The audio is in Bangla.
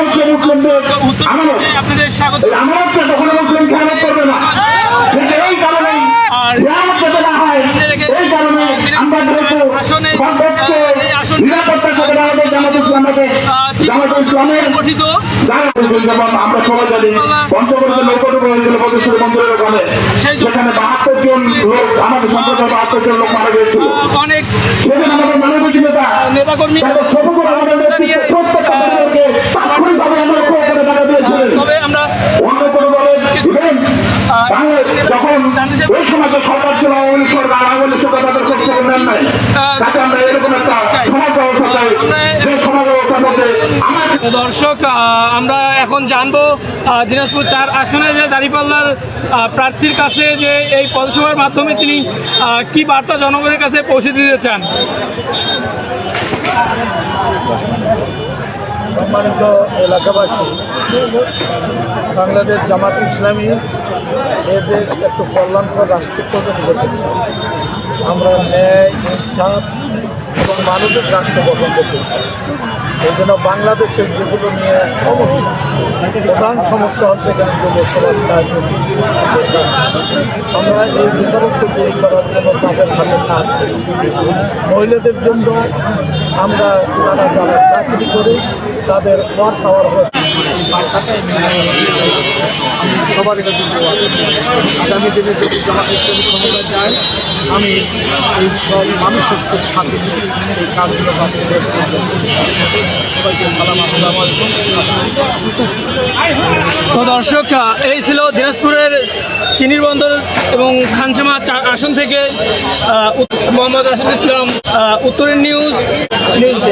হচ্ছে মুসলিমদের আমানত স্বাগত এই আমানতটা কখনো মুসলিম খেয়ালত করবে না এই কারণেই খেয়ালত যাতে না হয় এই কারণে আমরা যেহেতু সর্বোচ্চ নিরাপত্তার সাথে আমাদের জামাত ইসলামকে জামাত ইসলামের গঠিত যেমন আমরা সবাই জানি পঞ্চগড়ের নৌকটুকু হয়েছিল মন্দিরের ওখানে সেখানে বাহাত্তর জন লোক আমাদের সম্প্রদায় বাহাত্তর জন লোক মারা গিয়েছিল। অনেক সেখানে আমাদের মানবিক নেতা নেতাকর্মী সরকার ছিল আওয়ামী লীগ সরকার আওয়ামী লীগ সরকার তাদের খোঁজ খবর নেন নাই তাতে আমরা এরকম একটা সমাজ ব্যবস্থা চাই যে সমাজ ব্যবস্থার মধ্যে আমার দর্শক আমরা এখন জানব দিনাজপুর চার আসনে যে দাঁড়িপাল্লার প্রার্থীর কাছে যে এই পদসভার মাধ্যমে তিনি কি বার্তা জনগণের কাছে পৌঁছে দিতে চান? সম্মানিত এলাকাবাসী বাংলাদেশ জামাত ইসলামী এ দেশ একটু কল্যাণকর রাষ্ট্র গঠন করতে আমরা ন্যায়, ইনসাফ এবং মানুষের রাষ্ট্র গঠন করতে চাই। এই জন্য বাংলাদেশের যেগুলো নিয়ে সমস্যা, প্রধান সমস্যা হচ্ছে এখানে যে বসবাস চায় আমরা এই বিতরণকে দূর করার জন্য তাদের হাতে সাহায্য। মহিলাদের জন্য আমরা যারা যারা চাকরি করে, তাদের ওয়ার পাওয়ার হচ্ছে। সবার কাছে আগামী দিনে যদি জামাত ইসলামী ক্ষমতা যায়, আমি এই সব মানুষের সাথে এই কাজগুলো বাস্তবায়ন সবাইকে সালাম, আসসালামু তো দর্শক, এই ছিল দিনাজপুরের চিনির বন্দর এবং খানসামা আসন থেকে মোহাম্মদ রাশিদ ইসলাম উত্তরের নিউজ নিউজ।